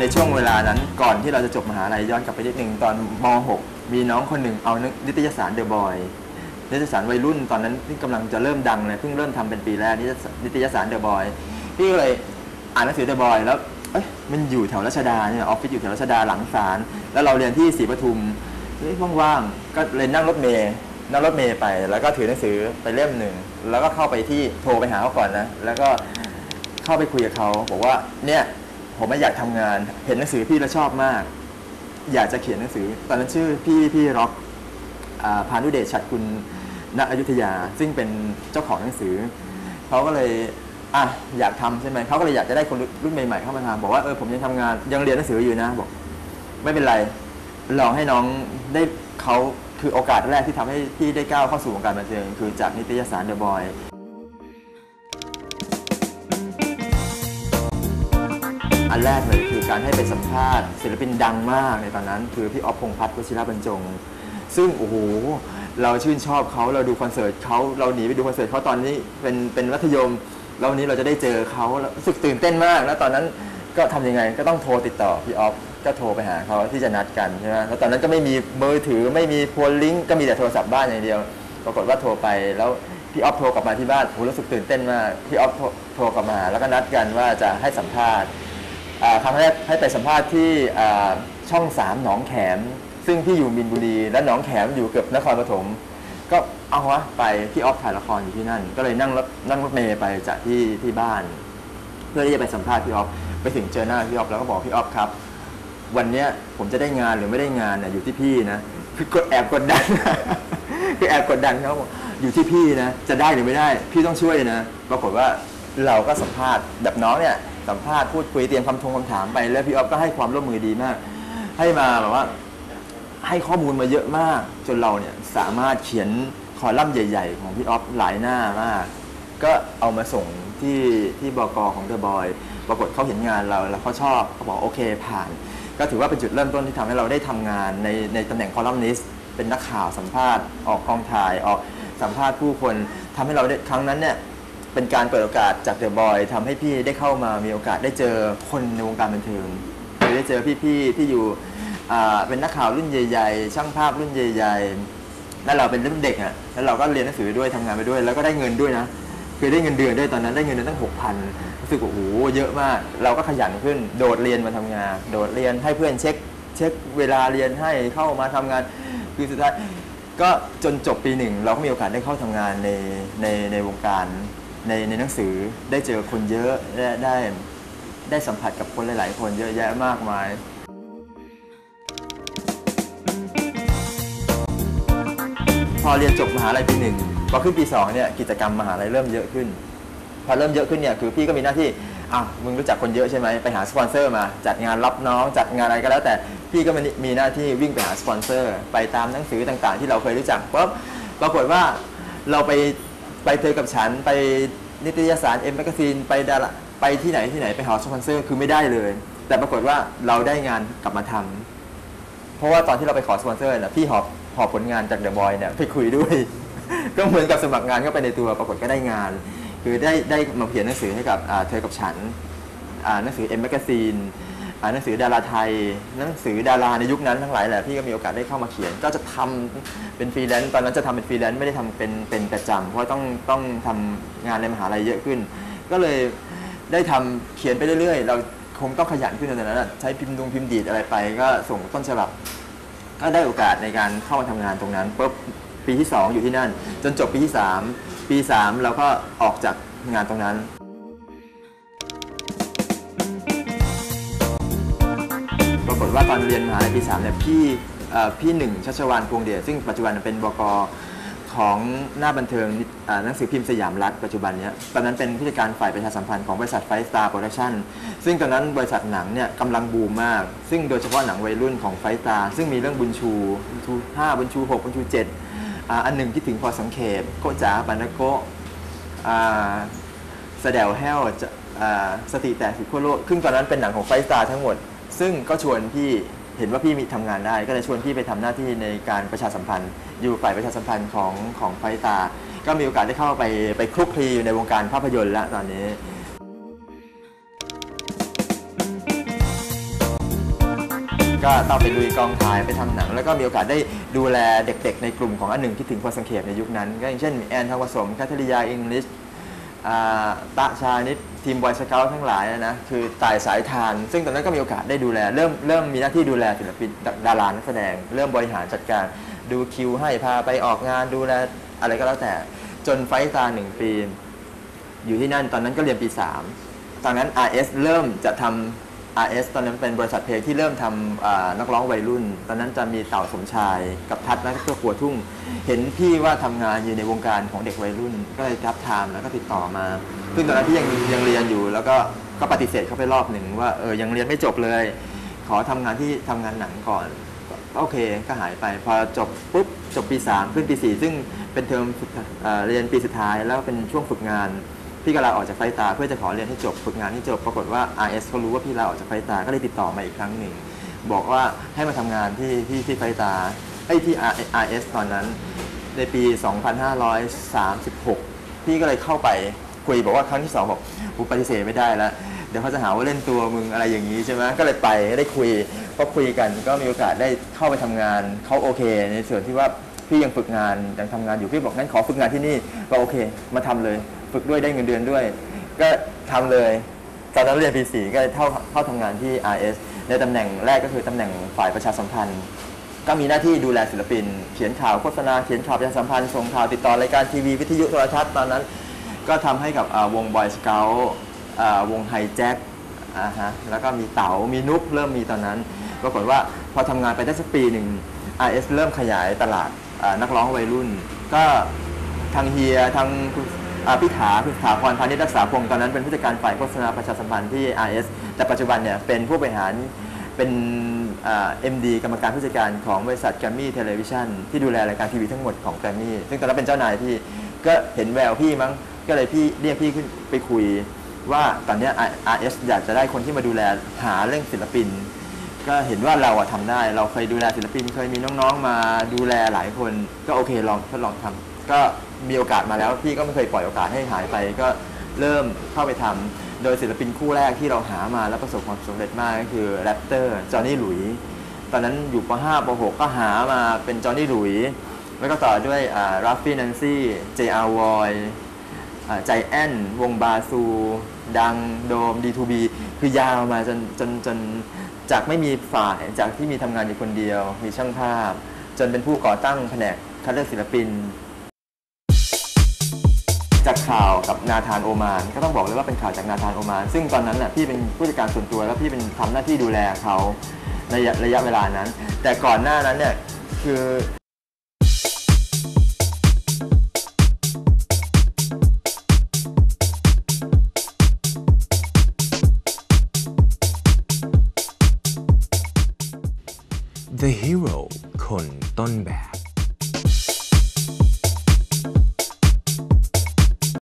ในช่วงเวลานั้นก่อนที่เราจะจบมหาลัยย้อนกลับไปนิดนึงตอนม .6 มีน้องคนหนึ่งเอานิตยสารเดอะบอยนิตยสารวัยรุ่นตอนนั้นที่กำลังจะเริ่มดังเลยเพิ่งเริ่มทำเป็นปีแรกนิตยสารนิตยสารเดอะบอยพี่ก็เลยอ่านหนังสือเดอะบอยแล้วเอ้ยมันอยู่แถวรัชดาเนี่ยออฟฟิศอยู่แถวรัชดาหลังศาลแล้วเราเรียนที่ศรีปทุมเฮ้ยว่างๆก็เลยนั่งรถเมย์นั่งรถเมย์ไป แล้วก็ถือหนังสือไปเล่มหนึ่งแล้วก็เข้าไปที่โทรไปหาเขาก่อนนะ แล้วก็เข้าไปคุยกับเขาบอกว่าเนี่ย ผมไม่อยากทำงาน เห็นหนังสือพี่แล้วชอบมาก อยากจะเขียนหนังสือ ตอนนั้นชื่อพี่พี่ร็อกอาพานุเดชชัดคุณณอยุธยา ซึ่งเป็นเจ้าของหนังสือเขาก็เลยอะอยากทำใช่ไหมเขาก็เลยอยากจะได้คนรุ่นใหม่ๆเข้ามาทำบอกว่าเออผมยังทำงานยังเรียนหนังสืออยู่นะบอก ไม่เป็นไรลองให้น้องได้เขาคือโอกาสแรกที่ทำให้พี่ได้ก้าวเข้าสู่วงการบันเทิงคือจากนิตยสารเดอะบอย อันแรกเลยคือการให้ไปสัมภาษณ์ศิลปินดังมากในตอนนั้น คือพี่ออฟพงษ์พัฒน์วชิระบรรจง ซึ่งโอ้โหเราชื่นชอบเขาเราดูคอนเสิร์ตเขาเราหนีไปดูคอนเสิร์ตเขาตอนนี้เป็นเป็นมัธยมแล้ววันนี้เราจะได้เจอเขาแล้วรู้สึกตื่นเต้นมาก แล้วตอนนั้นก็ทำยังไงก็ต้องโทรติดต่อพี่ออฟก็โทรไปหาเขาที่จะนัดกันใช่ไหมแล้วตอนนั้นก็ไม่มีมือถือไม่มีโฟนลิงก์ก็มีแต่โทรศัพท์บ้านอย่างเดียว ปรากฏว่าโทรไปแล้วพี่ออฟโทรกลับมาที่บ้านโหรู้สึกตื่นเต้นมากพี่ออฟโทรกลับมา แล้วก็นัดกันว่าจะให้สัมภาษณ์ ครั้งแรกให้ไปสัมภาษณ์ที่ช่องสามหนองแขม ซึ่งพี่อยู่มินบุรี และหนองแขมอยู่เกือบนครปฐมก็เอาวะไปพี่ออฟถ่ายละครอยู่ที่นั่น ก็เลยนั่งรถนั่งรถเมย์ไปจากที่ที่บ้าน เพื่อที่จะไปสัมภาษณ์พี่ออฟไปถึงเจอหน้าพี่ออฟแล้วก็บอกพี่ออฟครับ วันเนี้ยผมจะได้งานหรือไม่ได้งานเนี่ยอยู่ที่พี่นะคือกดแอบกดดันคือแอบกดดันเขาบอกอยู่ที่พี่นะจะได้หรือไม่ได้ พี่ต้องช่วยนะปรากฏว่าเราก็สัมภาษณ์แบบน้องเนี่ย สัมภาษณ์พูดคุยเตรียมคำทงคำถามไป แล้วพี่ออฟก็ให้ความร่วมมือดีมาก ให้มาแบบว่า ให้ข้อมูลมาเยอะมาก จนเราเนี่ยสามารถเขียนคอลัมน์ใหญ่ ๆ ของพี่ออฟหลายหน้ามาก ก็เอามาส่งที่ที่บกของเดอะบอยปรากฏเขาเห็นงานเราแล้วเขาชอบเขาบอกโอเคผ่าน ก็ถือว่าเป็นจุดเริ่มต้นที่ทำให้เราได้ทำงานในในตำแหน่งคอลัมนิสต์เป็นนักข่าวสัมภาษณ์ออกกองถ่ายออกสัมภาษณ์ผู้คนทำให้เราได้ครั้งนั้นเนี่ย เป็นการเปิดโอกาสจากเดอะบอยทำให้พี่ได้เข้ามามีโอกาสได้เจอคนในวงการบันเทิงคือได้เจอพี่ๆที่อยู่อ่าเป็นนักข่าวรุ่นใหญ่ๆ ช่างภาพรุ่นใหญ่ๆแล้วเราเป็นรุ่นเด็กอะแล้วเราก็เรียนหนังสือไปด้วยทำงานไปด้วย แล้วก็ได้เงินด้วยนะคือได้เงินเดือนด้วยตอนนั้นได้เงินเดือนตั้งหกพันรู้สึกว่าโอ้โหเยอะมาก เราก็ขยันขึ้น โดดเรียนมาทำงาน โดดเรียนให้เพื่อนเช็ค เช็คเวลาเรียนให้เข้ามาทำงาน คือสุดท้ายก็จนจบปีหนึ่งเราก็มีโอกาสได้เข้าทำงานในในในวงการ ในในหนังสือได้เจอคนเยอะได้ได้ได้สัมผัสกับคนหลาย ๆ คนเยอะแยะมากมาย พอเรียนจบมหาลัยปีหนึ่งพอขึ้นปีสองเนี่ยกิจกรรมมหาลัยเริ่มเยอะขึ้น พอเริ่มเยอะขึ้นเนี่ยคือพี่ก็มีหน้าที่อะมึงรู้จักคนเยอะใช่ไหมไปหาสปอนเซอร์มาจัดงานรับน้องจัดงานอะไรก็แล้วแต่พี่ก็มีมีหน้าที่วิ่งไปหาสปอนเซอร์ ไปตามหนังสือต่างๆ ที่เราเคยรู้จักปุ๊บปรากฏว่าเราไป ไปเจอกับฉันไปนิตยสารเอ็มแมกซีนไปดาราไปที่ไหนที่ไหนไปหาสปอนเซอร์คือไม่ได้เลย แต่ปรากฏว่าเราได้งานกลับมาทำเพราะว่าตอนที่เราไปขอสปอนเซอร์นะพี่หอบหอบผลงานจากเดอะบอยเนี่ยไปคุยด้วย ก็เหมือนกับสมัครงานเข้าไปในตัวปรากฏก็ได้งาน คือได้ได้มาเขียนหนังสือให้กับเธอกับฉันหนังสือเอ็มแมกซีน หนังสือดาราไทย หนังสือดาราในยุคนั้นทั้งหลายแหละพี่ก็มีโอกาสได้เข้ามาเขียน ก็จะทำเป็นฟรีแลนซ์ตอนนั้นจะทำเป็นฟรีแลนซ์ไม่ได้ทำเป็นเป็นประจำเพราะต้องต้องทำงานในมหาลัยเยอะขึ้น ก็เลยได้ทำเขียนไปเรื่อยๆ เราคงต้องขยันขึ้นในนั้นใช้พิมพ์ดงพิมพ์ดีดอะไรไป ก็ส่งต้นฉบับ ก็ได้โอกาสในการเข้ามาทำงานตรงนั้นปุ๊บปีที่ 2 อยู่ที่นั่น จนจบปีที่ 3 ปี 3 เราก็ออกจากงานตรงนั้น ปรากฏว่าตอนเรียนมหาลัยปี3เนี่ยพี่เอ่อพี่หนึ่งชัชวานพวงเดชซึ่งปัจจุบันเป็นบกของหน้าบันเทิงนิอ่าหนังสือพิมพ์สยามรัฐปัจจุบันเนี้ยตอนนั้นเป็นผู้จัดการฝ่ายประชาสัมพันธ์ของบริษัทไฟสตาร์โปรดักชั่นซึ่งตอนนั้นบริษัทหนังเนี่ยกำลังบูมมาก ซึ่งโดยเฉพาะหนังวัยรุ่นของไฟสตาร์ซึ่งมีเรื่องบุญชูบุญชู5บุญชู6บุญชู7อ่าอันหนึ่งที่ถึงพอสังเขปโกจ๋าปานาโกะอ่าแสดวแห้วจะอ่าสติแตกสุดขั้วโลกซึ่งตอนนั้นเป็นหนังของไฟสตาร์ทั้งหมด ซึ่งก็ชวนพี่เห็นว่าพี่มีทำงานได้ ก็เลยชวนพี่ไปทำหน้าที่ในการประชาสัมพันธ์ อยู่ฝ่ายประชาสัมพันธ์ของของไฟตา ก็มีโอกาสได้เข้าไปไปคลุกคลีอยู่ในวงการภาพยนตร์แล้วตอนนี้ ก็ต้องไปลุยกองถ่ายไปทำหนัง แล้วก็มีโอกาสได้ดูแลเด็กๆ ในกลุ่มของอันหนึ่งที่ถึงพอสังเขปในยุคนั้น ก็อย่างเช่นแอนทองผสมคัทริยาอิงลิชอ่าตะชานิด ทีมบอยสเกลทั้งหลายนะคือตายสายทาน ซึ่งตอนนั้นก็มีโอกาสได้ดูแล เริ่มเริ่มมีหน้าที่ดูแลศิลปินดารานักแสดง เริ่มบริหารจัดการดูคิวให้พาไปออกงานดูแลอะไรก็แล้วแต่ จนไฟตาหนึ่งปี อยู่ที่นั่นตอนนั้นก็เรียนปี 3 ตอนนั้น RS เริ่มจะทำ RS ตอนนั้นเป็นบริษัทเพลงที่เริ่มทำนักร้องวัยรุ่น ตอนนั้นจะมีเต่าสมชายกับทัศน์และก็ขัวทุ่ง เห็นพี่ว่าทำงานอยู่ในวงการของเด็กวัยรุ่น ก็เลยรับไทม์แล้วก็ติดต่อมา ซึ่งตอนนั้นพี่ยังยังเรียนอยู่ แล้วก็ก็ปฏิเสธเขาไปรอบหนึ่งว่าเออยังเรียนไม่จบเลย ขอทำงานที่ทำงานหนังก่อนโอเคก็หายไป พอจบปุ๊บจบปี 3 ขึ้นปี 4 ซึ่งเป็นเทอมเอเรียนปีสุดท้ายแล้วเป็นช่วงฝึกงาน พี่ก็ลาออกจากไฟตาเพื่อจะขอเรียนให้จบฝึกงานให้จบปรากฏว่า RS เขารู้ว่าพี่ลาออกจากไฟตาก็เลยติดต่อมาอีกครั้งหนึ่งบอกว่าให้มาทำงานที่ที่ที่ไฟตาไอ้ที่ RS ตอนนั้นในปี 2536 พี่ก็เลยเข้าไปคุยบอกว่าครั้งที่สองบอกกูปฏิเสธไม่ได้แล้วเดี๋ยวเขาจะหาว่าเล่นตัวมึงอะไรอย่างนี้ใช่ไหมก็เลยไปได้คุยก็คุยกันก็มีโอกาสได้เข้าไปทำงานเขาโอเค ในส่วนที่ว่าพี่ยังฝึกงานยังทำงานอยู่พี่บอกงั้นขอฝึกงานที่นี่ก็โอเค มาทำเลย ฝึกด้วยได้เงินเดือนด้วย ก็ทำเลยตอนนั้นเรียนปีสี่ก็เข้าเข้าทำงานที่ RS ในตำแหน่งแรกก็คือตำแหน่งฝ่ายประชาสัมพันธ์ ก็มีหน้าที่ดูแลศิลปิน เขียนข่าวโฆษณาเขียนข่าวประชาสัมพันธ์ส่งข่าวติดต่อรายการทีวีวิทยุโทรทัศน์ตอนนั้น ก็ทำให้กับวงบอยสเกลวงไฮแจ็คอ่าฮะแล้วก็มีเต๋ามีนุ๊กเริ่มมีตอนนั้นปรากฏว่าพอทำงานไปได้สักปีหนึ่ง RS เริ่มขยายตลาดนักร้องวัยรุ่น ก็ทางเฮียทาง พิถาพิถาพรพานิชรักษาพงศ์ตอนนั้นเป็นผู้จัดการฝ่ายโฆษณาประชาสัมพันธ์ที่ RS แต่ปัจจุบันเนี่ยเป็นผู้บริหารเป็นเอ็มดีกรรมการผู้จัดการของบริษัทแกรมมี่เทเลวิชันที่ดูแลรายการทีวีทั้งหมดของแกรมมี่ซึ่งตอนนั้นเป็นเจ้านายพี่ก็เห็นแววพี่มั้งก็เลยพี่เรียกพี่ขึ้นไปคุยว่าตอนเนี้ย RS อยากจะได้คนที่มาดูแลหาเรื่องศิลปิน ก็เห็นว่าเราอะทำได้ เราเคยดูแลศิลปิน เคยมีน้องๆมาดูแลหลายคน ก็โอเคลองทดลองทำก็มีโอกาสมาแล้วพี่ก็ไม่เคยปล่อยโอกาสให้หายไป ก็เริ่มเข้าไปทำโดยศิลปินคู่แรกที่เราหามาแล้วประสบความสำเร็จมากก็คือแรปเตอร์จอห์นนี่หลุย ตอนนั้นอยู่ป .5 ป .6 ก็หามาเป็นจอห์นนี่หลุย แล้วก็ต่อด้วยรัฟฟี่นันซี่เจอาร์วอยใจแอนวงบาซู ดังโดม D2B คือยาวมาจนจนจน จากไม่มีฝ่ายจากที่มีทำงานอยู่คนเดียว มีช่างภาพ จนเป็นผู้ก่อตั้งแผนกคัดเลือกศิลปิน จากข่าวกับนาธานโอมาน ก็ต้องบอกเลยว่าเป็นข่าวจากนาธานโอมาน ซึ่งตอนนั้นน่ะพี่เป็นผู้จัดการส่วนตัวแล้วพี่เป็นทำหน้าที่ดูแลเขาในระยะระยะเวลานั้น แต่ก่อนหน้านั้นเนี่ยคือ